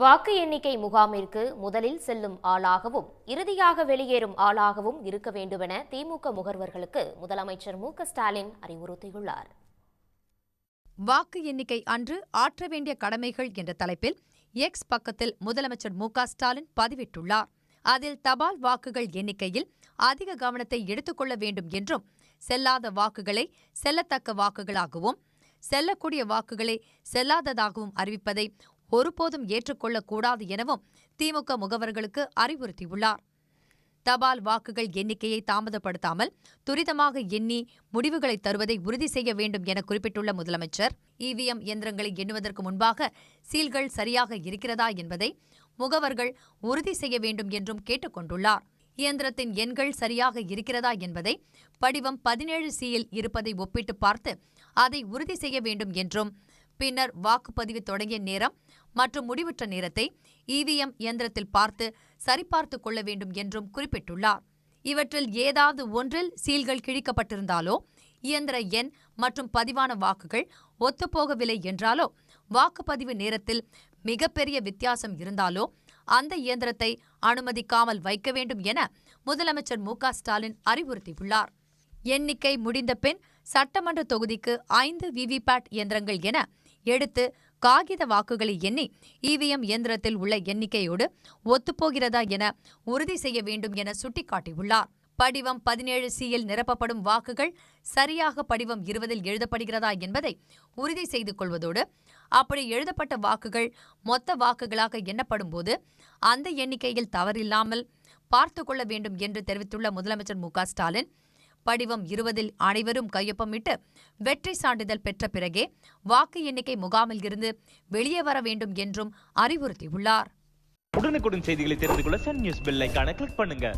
வாக்கு எண்ணிக்கை முகாமிற்கு முதலில் செல்லும் ஆளாகவும் இறுதியாக வெளியேறும் ஆளாகவும் இருக்க வேண்டுமென திமுக முகர்வர்களுக்கு முதலமைச்சர் மு ஸ்டாலின் அறிவுறுத்தியுள்ளார். வாக்கு எண்ணிக்கை அன்று ஆற்ற வேண்டிய கடமைகள் என்ற தலைப்பில் எக்ஸ் பக்கத்தில் முதலமைச்சர் மு ஸ்டாலின் பதிவிட்டுள்ளார். அதில் தபால் வாக்குகள் எண்ணிக்கையில் அதிக கவனத்தை எடுத்துக்கொள்ள வேண்டும் என்றும் செல்லாத வாக்குகளை செல்லத்தக்க வாக்குகளாகவும் செல்லக்கூடிய வாக்குகளை செல்லாததாகவும் அறிவிப்பதை ஒருபோதும் ஏற்றுக்கொள்ளக்கூடாது எனவும் திமுக முகவர்களுக்கு அறிவுறுத்தியுள்ளார். தபால் வாக்குகள் எண்ணிக்கையை தாமதப்படுத்தாமல் துரிதமாக எண்ணி முடிவுகளை தருவதை உறுதி செய்ய வேண்டும் என குறிப்பிட்டுள்ள முதலமைச்சர் இவிஎம் இயந்திரங்களை எண்ணுவதற்கு முன்பாக சீல்கள் சரியாக இருக்கிறதா என்பதை முகவர்கள் உறுதி செய்ய வேண்டும் என்றும் கேட்டுக்கொண்டுள்ளார். இயந்திரத்தின் எண்கள் சரியாக இருக்கிறதா என்பதை படிவம் பதினேழு சியில் இருப்பதை ஒப்பிட்டு பார்த்து அதை உறுதி செய்ய வேண்டும் என்றும் பின்னர் வாக்குப்பதிவு தொடங்கிய நேரம் மற்றும் முடிவுற்ற நேரத்தை இவிஎம் இயந்திரத்தில் பார்த்து சரிபார்த்து கொள்ள வேண்டும் என்றும் குறிப்பிட்டுள்ளார். இவற்றில் ஏதாவது ஒன்றில் சீல்கள் கிழிக்கப்பட்டிருந்தாலோ இயந்திர எண் மற்றும் பதிவான வாக்குகள் ஒத்துப்போகவில்லை என்றாலோ வாக்குப்பதிவு நேரத்தில் மிகப்பெரிய வித்தியாசம் இருந்தாலோ அந்த இயந்திரத்தை அனுமதிக்காமல் வைக்க வேண்டும் என முதலமைச்சர் மு ஸ்டாலின் அறிவுறுத்தியுள்ளார். எண்ணிக்கை முடிந்த பின் சட்டமன்ற தொகுதிக்கு ஐந்து விவிபேட் இயந்திரங்கள் என எடுத்து காகித வாக்குகளை எண்ணி இவிஎம் இயந்திரத்தில் உள்ள எண்ணிக்கையோடு ஒத்துப்போகிறதா என உறுதி செய்ய வேண்டும் என சுட்டிக்காட்டியுள்ளார். படிவம் பதினேழு சியில் நிரப்பப்படும் வாக்குகள் சரியாக படிவம் இருபதில் எழுதப்படுகிறதா என்பதை உறுதி செய்து கொள்வதோடு அப்படி எழுதப்பட்ட வாக்குகள் மொத்த வாக்குகளாக எண்ணப்படும் போது அந்த எண்ணிக்கையில் தவறில்லாமல் பார்த்து கொள்ள வேண்டும் என்று தெரிவித்துள்ள முதலமைச்சர் மு ஸ்டாலின் படிவம் இருபதில் அனைவரும் கையொப்பமிட்டு வெற்றி சான்றிதழ் பெற்ற பிறகே வாக்கு எண்ணிக்கை முகாமில் இருந்து வெளியே வர வேண்டும் என்றும் அறிவுறுத்தியுள்ளார். உடனுக்குடன் செய்திகளை தெரிந்து கொள்ள சன் நியூஸ் பெல் கிளிக் பண்ணுங்க.